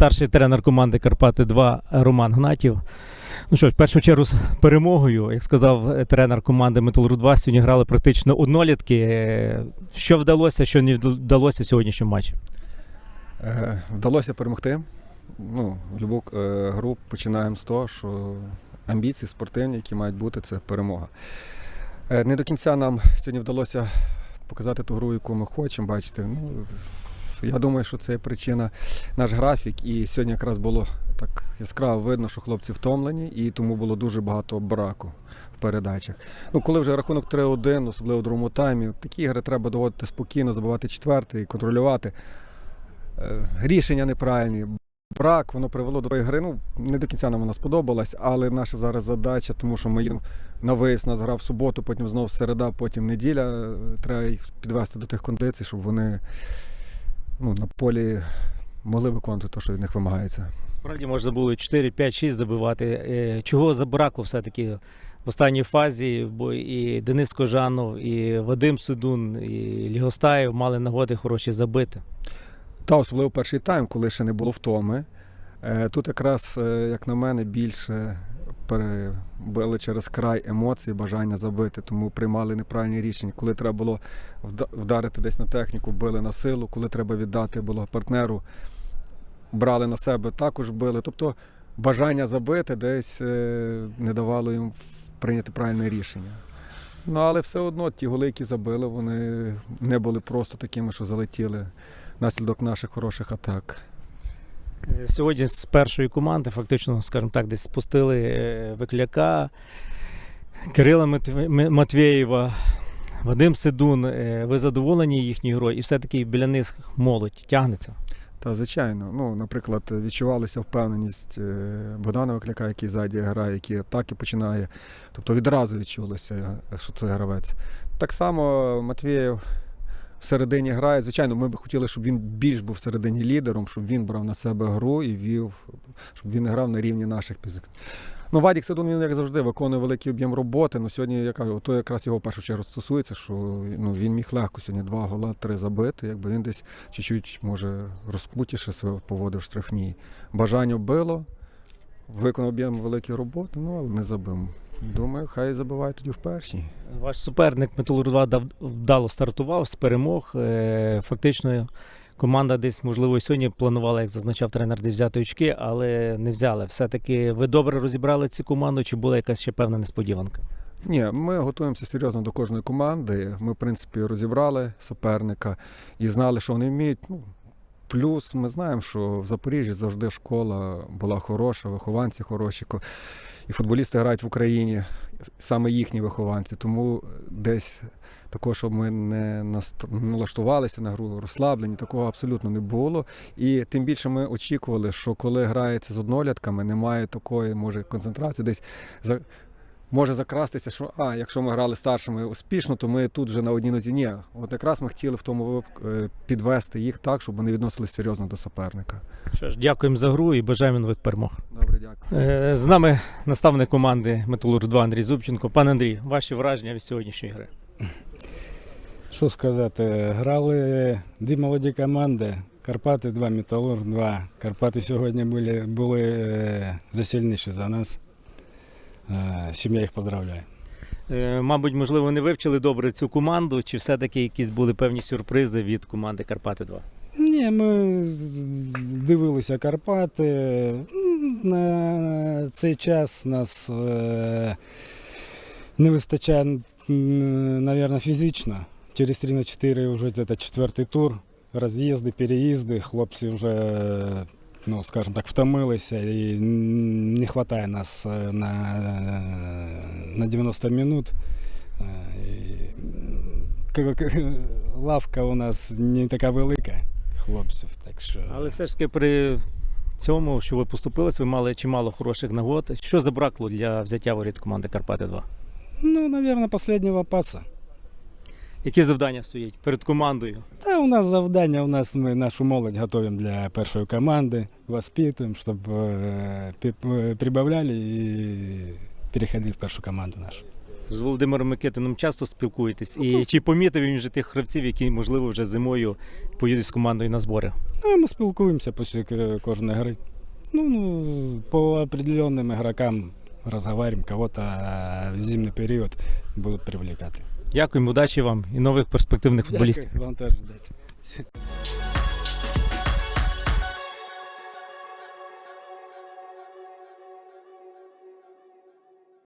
старший тренер команди Карпати 2 Роман Гнатів. Ну що ж, в першу чергу з перемогою, як сказав е, тренер команди Металург 2, сьогодні грали практично однолітки. Е, Що вдалося, що не вдалося сьогоднішньому матчі? Е, Вдалося перемогти. Ну, любу гру починаємо з того, що амбіції спортивні, які мають бути, це перемога. Не до кінця нам сьогодні вдалося показати ту гру, яку ми хочемо бачити. Ну, я думаю, що це причина наш графік. І сьогодні якраз було так яскраво видно, що хлопці втомлені, і тому було дуже багато браку в передачах. Ну, коли вже рахунок 3-1, особливо в другому таймі, такі ігри треба доводити спокійно, забивати четвертий, контролювати. Е, рішення неправильні. Брак, воно привело до тої гри. Ну, не до кінця нам вона сподобалась, але наша зараз задача, тому що ми їдемо на виїзд, нас грав в суботу, потім знову середа, потім неділя. Е, Треба їх підвести до тих кондицій, щоб вони ну, на полі могли виконувати те, що від них вимагається. Справді можна було 4, 5, 6 забивати. Е, Чого забракло все-таки в останній фазі? Бо і Денис Кожанов, і Вадим Сидун, і Лігостаєв мали нагоди хороші забити. Та особливо перший тайм, коли ще не було втоми. Е, Тут якраз, е, як на мене, більше перебили через край емоцій, бажання забити, тому приймали неправильні рішення. Коли треба було вдарити десь на техніку, били на силу, коли треба віддати було партнеру, брали на себе, також били. Тобто бажання забити десь е, не давало їм прийняти правильне рішення. Ну, але все одно ті голи, які забили, вони не були просто такими, що залетіли наслідок наших хороших атак. Сьогодні з першої команди, фактично, скажімо так, десь спустили е, Викляка, Кирила Матвєєва, Вадим Сидун. Е, Ви задоволені їхньою грою? І все-таки біля них молодь тягнеться. Та звичайно, ну, наприклад, відчувалася впевненість е, Богдана Викляка, який ззаді грає, який атаки починає. Тобто відразу відчулося, що це гравець. Так само Матвієв всередині грає. Звичайно, ми б хотіли, щоб він більш був всередині лідером, щоб він брав на себе гру і вів, щоб він грав на рівні наших пізик. Ну, Вадік Садун, він, як завжди, виконує великий об'єм роботи. Ну, сьогодні, я кажу, то якраз його в першу чергу стосується, що ну, він міг легко сьогодні два гола, три забити, якби він десь чуть-чуть, може, розкутіше себе поводив в штрафній. Бажання було, виконав об'єм великої роботи, ну, але не забив. Думаю, хай забиває тоді в першій. Ваш суперник Металург 2 дав- вдало стартував з перемог. Е, Фактично, команда десь, можливо, і сьогодні планувала, як зазначав тренер, десь взяти очки, але не взяли. Все-таки ви добре розібрали цю команду, чи була якась ще певна несподіванка? Ні, ми готуємося серйозно до кожної команди. Ми, в принципі, розібрали суперника і знали, що вони вміють. Ну, плюс ми знаємо, що в Запоріжжі завжди школа була хороша, вихованці хороші. І футболісти грають в Україні, саме їхні вихованці. Тому десь такого, щоб ми не налаштувалися на гру розслаблені, такого абсолютно не було. І тим більше ми очікували, що коли грається з однолітками, немає такої, може, концентрації, десь може закрастися, що а, якщо ми грали старшими успішно, то ми тут вже на одній нозі. Ні, от якраз ми хотіли в тому е, підвести їх так, щоб вони відносились серйозно до суперника. Що ж, дякуємо за гру і бажаємо нових перемог. Добре, дякую. Е, З нами наставник команди Металург 2 Андрій Зубченко. Пане Андрій, ваші враження від сьогоднішньої гри? Що сказати, грали дві молоді команди. Карпати 2, Металург 2. Карпати сьогодні були, були е, засильніші за нас. Е, З чим я їх поздравляю. Е, Мабуть, можливо, не вивчили добре цю команду, чи все-таки якісь були певні сюрпризи від команди Карпати 2? Ні, ми дивилися Карпати. На цей час нас е, не вистачає, мабуть, фізично. Через 3 на 4 вже це четвертий тур. Роз'їзди, переїзди. Хлопці вже, ну, скажімо так, втомилися і не вистачає нас е, на, на 90 минут. Е, Лавка у нас не така велика хлопців. Так що Але все ж таки при цьому, що ви поступились, ви мали чимало хороших нагод. Що забракло для взяття воріт команди Карпати 2? ну, наверное, последнего паса. Які завдання стоять перед командою? Та у нас завдання, у нас ми нашу молодь готуємо для першої команди, воспитуємо, щоб е, е, прибавляли і переходили в першу команду нашу. з Володимиром Микитином часто спілкуєтесь? І чи помітив він вже тих гравців, які, можливо, вже зимою поїдуть з командою на збори? А ми спілкуємося після кожної гри. Ну, ну, по определенным игрокам разговариваем, кого-то в зимний період будуть привлекати. Дякуємо, удачі вам і нових перспективних футболістів. Дякую, вам теж удачі.